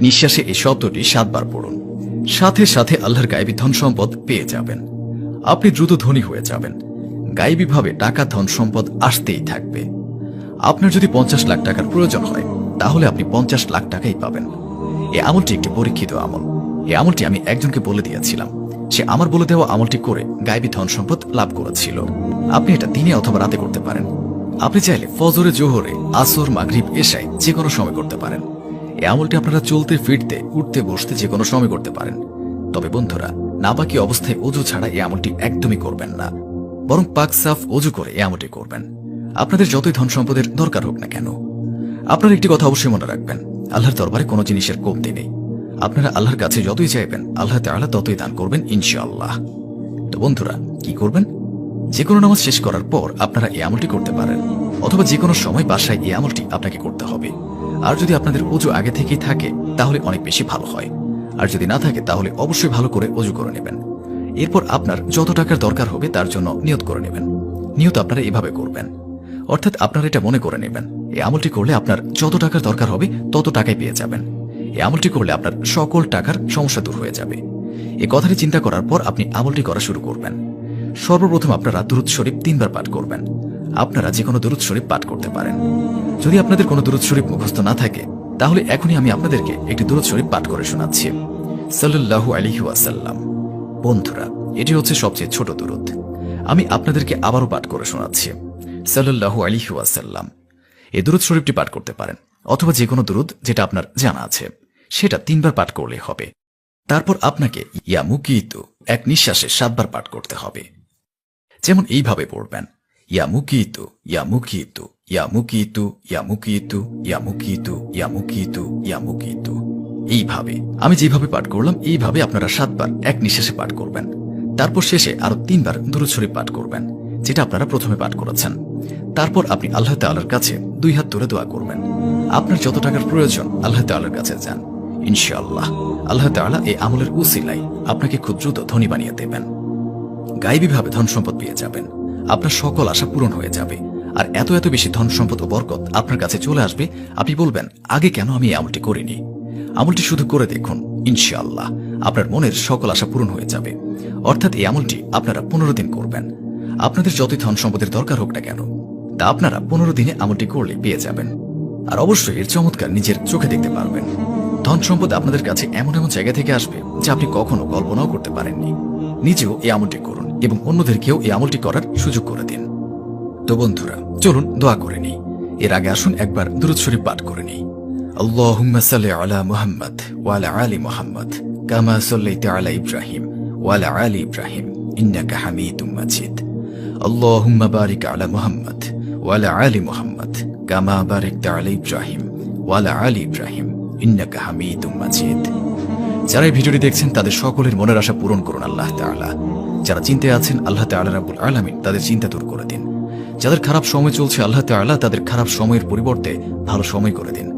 নিঃশ্বাসে এই শব্দটি সাতবার পড়ুন। সাথে সাথে আল্লাহর গায়েবী ধন সম্পদ পেয়ে যাবেন। আপনি দ্রুত ধনী হয়ে যাবেন। গায়েবীভাবে টাকা, ধন সম্পদ আসতেই থাকবে। আপনার যদি পঞ্চাশ লাখ টাকার প্রয়োজন হয়, তাহলে আপনি পঞ্চাশ লাখ টাকাই পাবেন। এই আমলটি একটি পরীক্ষিত আমল। এই আমলটি আমি একজনকে বলে দিয়েছিলাম। সে আমার বলে দেওয়া আমলটি করে গায়েবী ধন সম্পদ লাভ করেছিল। আপনি এটা দিনে অথবা রাতে করতে পারেন। আপনি চাইলে ফজরে, জোহরে, আসর, মাগরিব, এশায় যে কোনো সময় করতে পারেন। এই আমলটি আপনারা চলতে, ফিরতে, উঠতে, বসতে যে কোনো সময় করতে পারেন। তবে বন্ধুরা, নাবাকি অবস্থায় অজু ছাড়া এ আমলটি একদমই করবেন না। বরং পাক সাফ অজু করে এ আমলটি করবেন। আপনাদের যতই ধন সম্পদের দরকার হোক না কেন, আপনার একটি কথা অবশ্যই মনে রাখবেন। আল্লাহর দরবারে কোনো জিনিসের কমতি নেই। আপনারা আল্লাহর কাছে যতই চাইবেন, আল্লাহ তাআলা ততই দান করবেন ইনশাআল্লাহ। তো বন্ধুরা, কি করবেন? যে কোনো নামাজ শেষ করার পর আপনারা এই আমলটি করতে পারেন, অথবা যে কোনো সময় বাসায় এই আমলটি আপনাকে করতে হবে। আর যদি আপনাদের অজু আগে থেকেই থাকে, তাহলে অনেক বেশি ভালো হয়। আর যদি না থাকে, তাহলে অবশ্যই ভালো করে অজু করে নেবেন। এরপর আপনার যত টাকার দরকার হবে, তার জন্য নিয়ত করে নেবেন। নিয়ত আপনারা এভাবে করবেন। অর্থাৎ আপনারা এটা মনে করে নেবেন, এই আমলটি করলে আপনার যত টাকার দরকার হবে, তত টাকাই পেয়ে যাবেন। এই আমলটি করলে আপনার সকল টাকার সমস্যা দূর হয়ে যাবে। এ কথাটি চিন্তা করার পর আপনি আমলটি করা শুরু করবেন। সর্বপ্রথম আপনারা দুরুদ শরীফ তিনবার পাঠ করবেন। আপনারা যে কোনো দুরুদ শরীফ পাঠ করতে পারেন। যদি আপনাদের কোনো দুরুদ শরীফ মুখস্থ না থাকে, তাহলে এখনই আমি আপনাদেরকে একটি দুরুদ শরীফ পাঠ করে শোনাচ্ছি। সাল্লাল্লাহু আলাইহি ওয়াসাল্লাম। বন্ধুরা, এটি হচ্ছে সবচেয়ে ছোট দুরুদ। আমি আপনাদেরকে আবারও পাঠ করে শোনাচ্ছি। সাল্লাল্লাহু আলাইহি ওয়াসাল্লাম। এই দুরুদ শরীফটি পাঠ করতে পারেন, অথবা যে কোনো দুরুদ যেটা আপনার জানা আছে, সেটা তিনবার পাঠ করলে হবে। তারপর আপনাকে ইয়া মুকিতু এক নিঃশ্বাসে সাতবার পাঠ করতে হবে। যেমন এইভাবে পড়বেন। মুকিতু ইয়া মুকিতু ইয়া মুকিতু ইয়া মুকিতু এইভাবে, আমি যেভাবে পাঠ করলাম, এইভাবে আপনারা সাতবার এক নিঃশ্বাসে পাঠ করবেন। তারপর শেষে আরও তিনবার শরীফ পাঠ করবেন, যেটা আপনারা প্রথমে পাঠ করেছেন। তারপর আপনি আল্লাহ তাআলার কাছে দুই হাত তুলে দোয়া করবেন। আপনার যত টাকার প্রয়োজন, আল্লাহ তাআলার কাছে যান। ইনশাআল্লাহ, আল্লাহ তাআলা এই আমলের উসিলাই আপনাকে খুব দ্রুত ধনী বানিয়ে দেবেন। গাইবীভাবে ধন সম্পদ পেয়ে যাবেন। আপনার সকল আশা পূরণ হয়ে যাবে। আর এত এত বেশি ধন সম্পদ ও বরকত আপনার কাছে চলে আসবে, আপনি বলবেন, আগে কেন আমি আমলটি করিনি? আমলটি শুধু করে দেখুন, ইনশাআল্লাহ, আপনার মনের সকল আশা পূরণ হয়ে যাবে। অর্থাৎ এই আমলটি আপনারা পনেরো দিন করবেন। আপনাদের যতই ধন সম্পদের দরকার হোক না কেন, তা আপনারা পনেরো দিনে আমলটি করলে পেয়ে যাবেন। আর অবশ্যই এর চমৎকার নিজের চোখে দেখতে পারবেন। ধন সম্পদ আপনাদের কাছে এমন এমন জায়গা থেকে আসবে যা আপনি কখনো কল্পনাও করতে পারেননি। নিজেও এই আমলটি করুন। এবং অন্যদেরকেও এই আমলটি করার সুযোগ করে দিন। তো বন্ধুরা, চলুন দোয়া করে নিই। এর আগে আসুন একবার দুরুদ শরীফ পাঠ করে নিই। আল্লাহুম্মা আলা আলা আলি ইব্রাহিম আলা ইব্রাহিম আলা ইব্রাহিম ওয়া আলা ইব্রাহিম, ইন্নাকা হামিদুম যারা ভিডিওটি দেখছেন, তাদের সকলের মনের আশা পূরণ করুন আল্লাহ যারা চিন্তায় আছেন, আল্লাহ তাল্লাহ রাবুল আলমিন তাদের চিন্তা দূর করে দিন। যাদের খারাপ সময় চলছে, আল্লাহ তাল্লাহ তাদের খারাপ সময়ের পরিবর্তে ভালো সময় করে দিন।